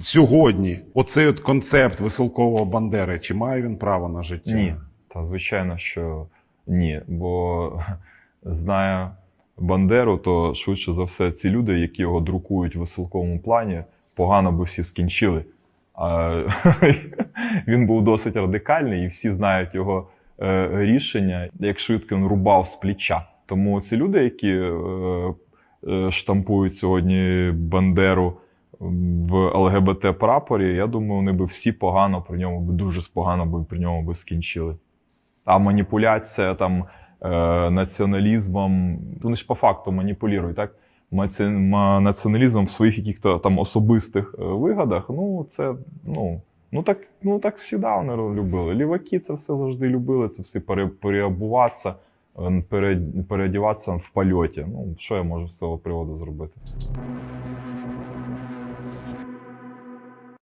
Сьогодні оцей от концепт веселкового Бандери, чи має він право на життя? Ні, та звичайно, що ні. Бо знає Бандеру, то швидше за все, ці люди, які його друкують в веселковому плані, погано би всі скінчили. А, він був досить радикальний, і всі знають його е, рішення, як швидко він рубав з плеча. Тому ці люди, які е, е, штампують сьогодні Бандеру в ЛГБТ прапорі, я думаю, вони би всі погано при ньому би дуже погано би при ньому би скінчили. А маніпуляція там е, націоналізмом, вони ж по факту маніпулюють, так? Націоналізмом в своїх яких-то там особистих е, вигадах, ну це ну. Ну так, ну так всі вони любили. Ліваки це все завжди любили, це все пере, переобуватися, е, пере, переодіватися в польоті. Ну, що я можу з цього приводу зробити?